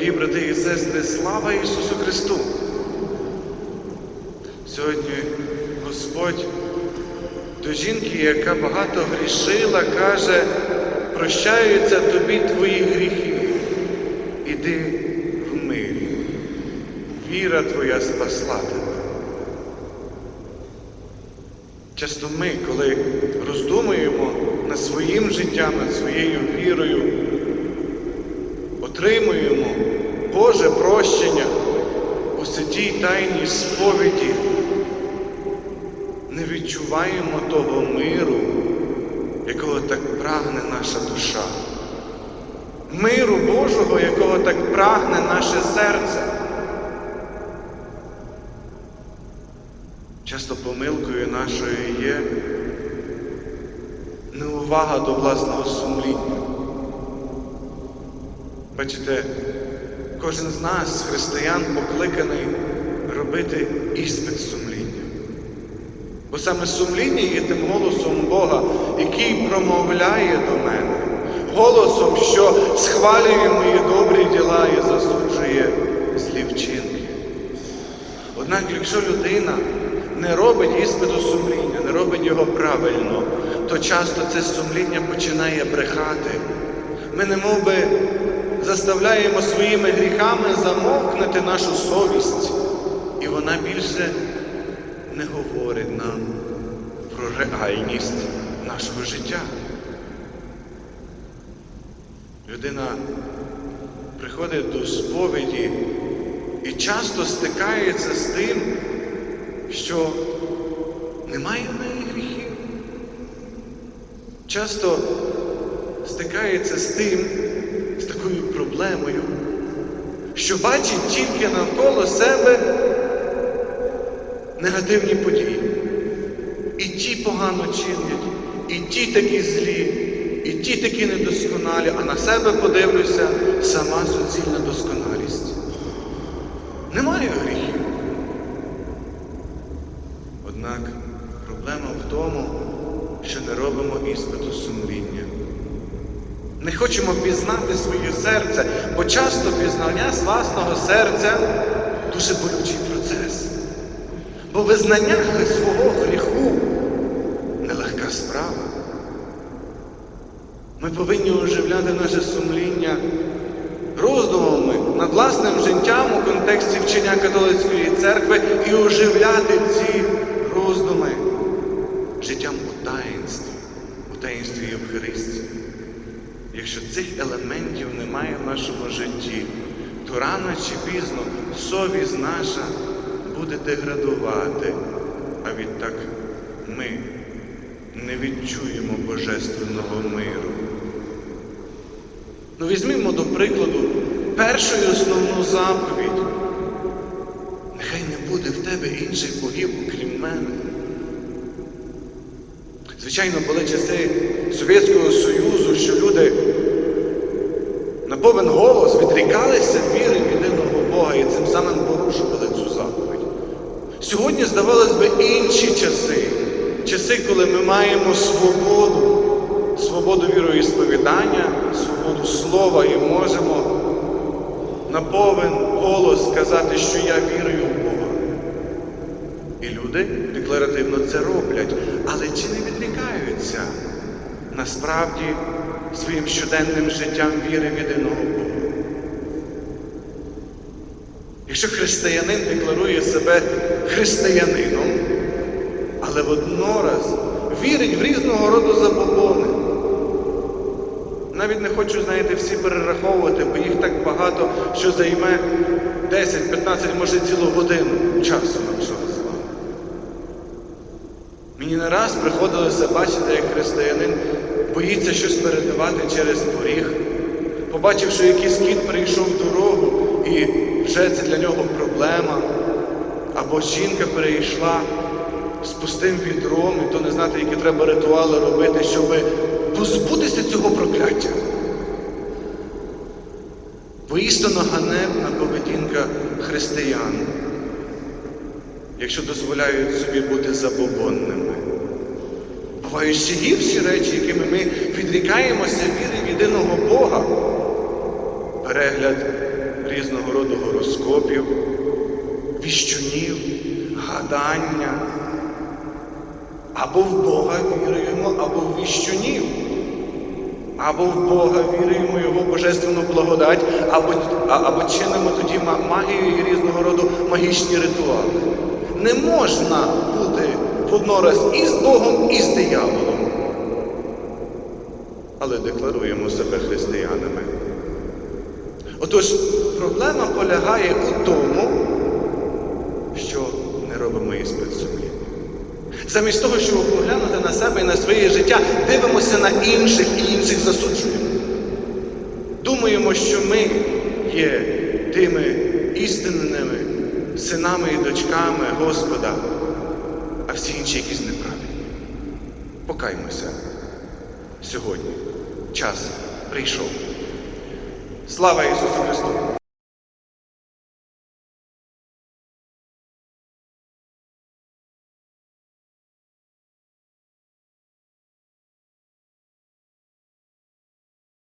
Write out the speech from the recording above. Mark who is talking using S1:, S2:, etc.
S1: Дорогі брати і сестри, слава Ісусу Христу! Сьогодні Господь до жінки, яка багато грішила, каже, прощаються тобі твої гріхи. Іди в мирі. Віра твоя спасла тебе. Часто ми, коли роздумуємо над своїм життям, над своєю вірою, отримуємо Боже прощення у святій тайній сповіді, не відчуваємо того миру, якого так прагне наша душа, миру Божого, якого так прагне наше серце. Часто помилкою нашою є неувага до власного сумління. Бачите, кожен з нас, християн, покликаний робити іспит сумління. Бо саме сумління є тим голосом Бога, який промовляє до мене, голосом, що схвалює мої добрі діла і засуджує злі вчинки. Однак, якщо людина не робить іспиту сумління, не робить його правильно, то часто це сумління починає брехати. Ми не би заставляємо своїми гріхами замовкнути нашу совість, і вона більше не говорить нам про реальність нашого життя. Людина приходить до сповіді і часто стикається з тим, що немає в неї гріхів. Часто стикається з тим, з проблемою, що бачить тільки навколо себе негативні події. І ті погано чинять, і ті такі злі, і ті такі недосконалі, а на себе подивлюся сама суцільна досконалість. Немає гріхів. Однак проблема в тому, що не робимо іспиту сумління. Не хочемо пізнати своє серце, бо часто пізнання з власного серця дуже болючий процес. Бо визнання свого гріху нелегка справа. Ми повинні оживляти наше сумління роздумами над власним життям у контексті вчення католицької церкви і оживляти ці роздуми життям у таїнстві, у таїнстві Євхаристії. Якщо цих елементів немає в нашому житті, то рано чи пізно совість наша буде деградувати, а відтак ми не відчуємо божественного миру. Ну, візьмімо до прикладу першу і основну заповідь. Нехай не буде в тебе інших богів, окрім мене. Звичайно, були часи Совєтського Союзу, що люди на повен голос відрікалися віри в єдиного Бога і цим самим порушували цю заповідь. Сьогодні, здавалось би, інші часи, часи, коли ми маємо свободу, свободу віроісповідання, свободу слова і можемо на повен голос сказати, що я вірую в Бога. І люди декларативно це роблять, але чи не відрікаються насправді своїм щоденним життям віри в єдиного Бога? Якщо християнин декларує себе християнином, але воднораз вірить в різного роду забобони, навіть не хочу, знаєте, всі перераховувати, бо їх так багато, що займе 10, 15, може цілу годину часу нашого. Мені не раз приходилося бачити, як християнин боїться щось передавати через поріг, що якийсь кіт перейшов дорогу, і вже це для нього проблема. Або жінка перейшла з пустим відром, і то не знати, які треба ритуали робити, щоб позбутися цього прокляття. Воістину ганебна поведінка християн, якщо дозволяють собі бути забобонними. Бувають ще гірші речі, якими ми відрікаємося віри в єдиного Бога. Перегляд різного роду гороскопів, віщунів, гадання. Або в Бога віруємо, або в віщунів. Або в Бога віруємо Його божественну благодать, або, або чинимо тоді магію і різного роду магічні ритуали. Не можна бути воднораз і з Богом, і з дияволом. Але декларуємо себе християнами. Отож, проблема полягає у тому, що не робимо іспит сумління. Замість того, щоб поглянути на себе і на своє життя, дивимося на інших і інших засуджуємо. Думаємо, що ми є тими істинними синами і дочками Господа, а всі інші якісь неправильні. Покаймося сьогодні. Час прийшов. Слава Ісусу Христу!